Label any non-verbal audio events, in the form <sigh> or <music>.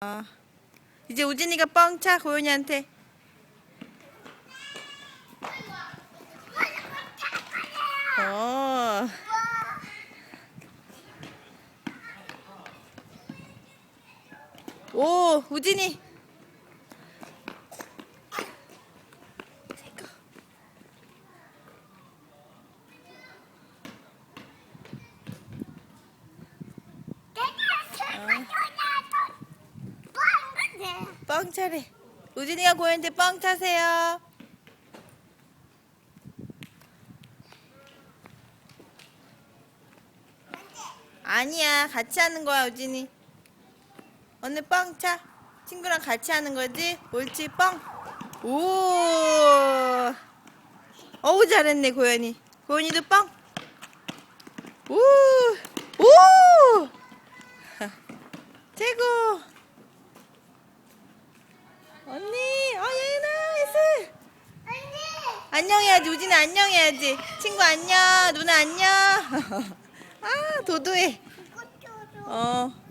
아, 이제 우진이가 뻥차 고현이한테. 어. 오, 우진이. 뻥 차래. 우진이가 고현한테 뻥 차세요. 아니야, 같이 하는 거야, 우진이. 오늘 뻥 차. 친구랑 같이 하는 거지? 옳지, 뻥. 오. 어우, 잘했네, 고현이. 고현이도 뻥. 오. 오. <laughs> 최고. 안녕해야지, 우진아, 안녕해야지. 친구 안녕, 누나 안녕. <laughs> 아, 도도해. 어.